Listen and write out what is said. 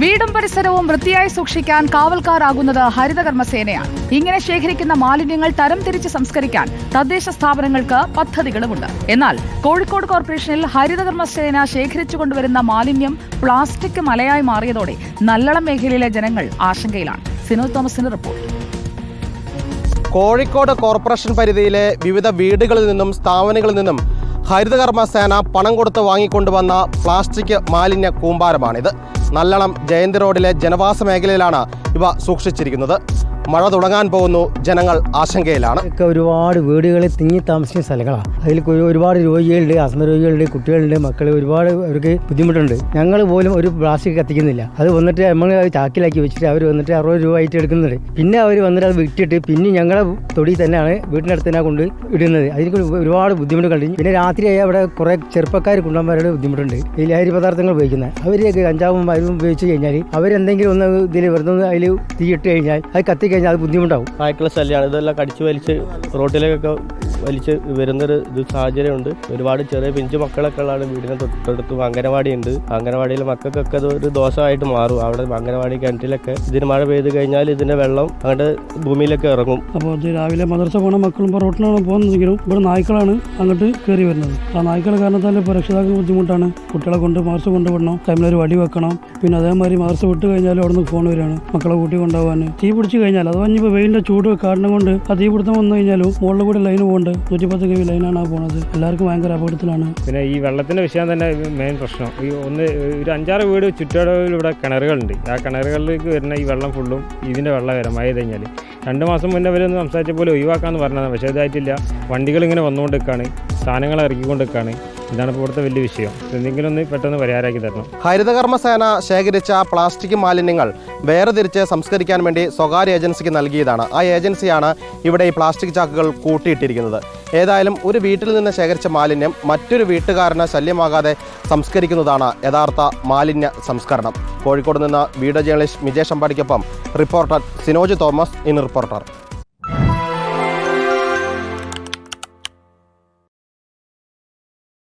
വീടും പരിസരവും വൃത്തിയായി സൂക്ഷിക്കാൻ കാവൽക്കാരാകുന്നത് ഹരിതകർമ്മസേനയാണ്. ഇങ്ങനെ ശേഖരിക്കുന്ന മാലിന്യങ്ങൾ തരംതിരിച്ച് സംസ്കരിക്കാൻ തദ്ദേശ സ്ഥാപനങ്ങൾക്ക് പദ്ധതികളുമുണ്ട്. എന്നാൽ കോഴിക്കോട് കോർപ്പറേഷനിൽ ഹരിതകർമ്മസേന ശേഖരിച്ചു കൊണ്ടുവരുന്ന മാലിന്യം പ്ലാസ്റ്റിക് മലയായി മാറിയതോടെ നല്ലളം മേഖലയിലെ ജനങ്ങൾ ആശങ്കയിലാണ്. സിനോദ് തോമസിന്റെ റിപ്പോർട്ട്. കോഴിക്കോട് കോർപ്പറേഷൻ പരിധിയിലെ വിവിധ വീടുകളിൽ നിന്നും സ്ഥാപനങ്ങളിൽ നിന്നും ഹരിതകർമ്മ സേന പണം കൊടുത്ത് വാങ്ങിക്കൊണ്ടുവന്ന പ്ലാസ്റ്റിക് മാലിന്യ കൂമ്പാരമാണിത്. നല്ലളം ജയന്തി റോഡിലെ ജനവാസ മേഖലയിലാണ് ഇവ സൂക്ഷിച്ചിരിക്കുന്നത്. മഴ തുടങ്ങാൻ പോകുന്നു. ജനങ്ങൾ ആശങ്കയിലാണ്. ഒക്കെ ഒരുപാട് വീടുകളിൽ തിങ്ങി താമസിക്കുന്ന സ്ഥലങ്ങളാണ്. അതിൽ ഒരു- ഒരുപാട് രോഗികളുണ്ട് ആസ്മ രോഗികളുണ്ട് കുട്ടികളുണ്ട് മക്കൾ ഒരുപാട് അവർക്ക് ബുദ്ധിമുട്ടുണ്ട്. ഞങ്ങൾ പോലും ഒരു പ്ലാസ്റ്റിക് കത്തിക്കുന്നില്ല. അത് വന്നിട്ട് നമ്മൾ ചാക്കിലാക്കി വെച്ചിട്ട് അവർ വന്നിട്ട് അറുപത് രൂപ ആയിട്ട് എടുക്കുന്നുണ്ട്. പിന്നെ അവർ വന്നിട്ട് അത് വിട്ടിട്ട് പിന്നെ ഞങ്ങളെ തൊടി തന്നെയാണ് വീട്ടിനടുത്ത് തന്നെ കൊണ്ട് ഇടുന്നത്. അതിന് ഒരുപാട് ബുദ്ധിമുട്ടുകളുണ്ട്. പിന്നെ രാത്രി അവിടെ കുറേ ചെറുപ്പക്കാർ കുണ്ടന്മാരുടെ ബുദ്ധിമുട്ടുണ്ട്. ഈ ലഹരി പദാർത്ഥങ്ങൾ ഉപയോഗിക്കുന്നത്. അവരൊക്കെ കഞ്ചാവും മരുന്നും ഉപയോഗിച്ച് കഴിഞ്ഞാൽ അവരെന്തെങ്കിലും ഒന്ന് ഇതിൽ വെറുതെ അതിൽ തീയിട്ട് കഴിഞ്ഞാൽ അത് കത്തി കഴിഞ്ഞാൽ അത് ബുദ്ധിമുട്ടാവും. ആയിട്ടുള്ള ശല്യമാണ്. ഇതെല്ലാം കടിച്ചു വലിച്ച് റോട്ടിലേക്കൊക്കെ വലിച്ച് വരുന്നൊരു ഇത് സാഹചര്യമുണ്ട്. ഒരുപാട് ചെറിയ പിഞ്ചു മക്കളൊക്കെ ഉള്ളതാണ് വീടിന് തൊട്ടടുത്ത് അംഗനവാടി ഉണ്ട്. അംഗനവാടിയിൽ മക്കൾക്കൊക്കെ അത് ഒരു ദോഷമായിട്ട് മാറും. അവിടെ അംഗനവാടി കിണറ്റിലൊക്കെ ഇതിന് മഴ പെയ്ത് കഴിഞ്ഞാൽ ഇതിന്റെ വെള്ളം അങ്ങോട്ട് ഭൂമിയിലൊക്കെ ഇറങ്ങും. അപ്പോൾ അത് രാവിലെ മദർസ പോണ മക്കളും ഇപ്പോൾ റോട്ടിലാണ് പോകുന്നതെങ്കിലും ഇവിടെ നായ്ക്കളാണ് അങ്ങോട്ട് കയറി വരുന്നത്. ആ നായ്ക്കളെ കാരണത്താൽ ഇപ്പോൾ രക്ഷിതാക്കൾ ബുദ്ധിമുട്ടാണ്. കുട്ടികളെ കൊണ്ട് മദർസ കൊണ്ടുവിടണം. ഒരു വടി വെക്കണം. പിന്നെ അതേമാതിരി മദർസ വിട്ട് കഴിഞ്ഞാൽ അവിടെ നിന്ന് ഫോൺ വരികയാണ്. മക്കളെ കൂട്ടി കൊണ്ടുപോകാൻ. തീ പിടിച്ച് കഴിഞ്ഞാൽ അഥവാ ഇനിയിപ്പോൾ വെയിലിന്റെ ചൂട് കാരണം കൊണ്ട് ആ തീ പിടുത്തം വന്നു കഴിഞ്ഞാലും മുകളിൽ കൂടി ലൈൻ പോകുന്നുണ്ട് നൂറ്റിപ്പത്ത് കെ വി ലൈനാണ് പോകുന്നത് എല്ലാവർക്കും ഭയങ്കര അപകടത്തിലാണ്. പിന്നെ ഈ വെള്ളത്തിന്റെ വിഷയം തന്നെ മെയിൻ പ്രശ്നം. ഈ ഒന്ന് ഒരു അഞ്ചാറ് വീട് ചുറ്റളവിലൂടെ കിണറുകളുണ്ട്. ആ കിണറുകളിലേക്ക് വരുന്ന ഈ വെള്ളം ഫുള്ളും ഇതിന്റെ വെള്ളം വരാം മഴ കഴിഞ്ഞാൽ രണ്ട് മാസം മുന്നേ അവരൊന്ന് സംസാരിച്ച പോലെ ഒഴിവാക്കാമെന്ന് പറഞ്ഞതാണ്. പക്ഷേ ഇതായിട്ടില്ല. വണ്ടികൾ ഇങ്ങനെ വന്നുകൊണ്ട് നിൽക്കുകയാണ് സാധനങ്ങൾ ഇറക്കിക്കൊണ്ട് നിൽക്കുകയാണ് ഇതാണ് ഇപ്പോൾ ഇവിടുത്തെ വലിയ വിഷയം. എന്തെങ്കിലും ഒന്ന് പെട്ടെന്ന് പരിഹാരമാക്കി തരണം. ഹരിതകർമ്മ സേന ശേഖരിച്ച പ്ലാസ്റ്റിക് മാലിന്യങ്ങൾ വേറെ വേർതിരിച്ച് സംസ്കരിക്കാൻ വേണ്ടി സ്വകാര്യ ഏജൻസിക്ക് നൽകിയതാണ്. ആ ഏജൻസിയാണ് ഇവിടെ ഈ പ്ലാസ്റ്റിക് ചാക്കുകൾ കൂട്ടിയിട്ടിരിക്കുന്നത്. ഏതായാലും ഒരു വീട്ടിൽ നിന്ന് ശേഖരിച്ച മാലിന്യം മറ്റൊരു വീട്ടുകാരന് ശല്യമാകാതെ സംസ്കരിക്കുന്നതാണ് യഥാർത്ഥ മാലിന്യ സംസ്കരണം. കോഴിക്കോട് നിന്ന് video journalist Mijesh അമ്പാടിക്കൊപ്പം reporter Sinoj Thomas in reporter.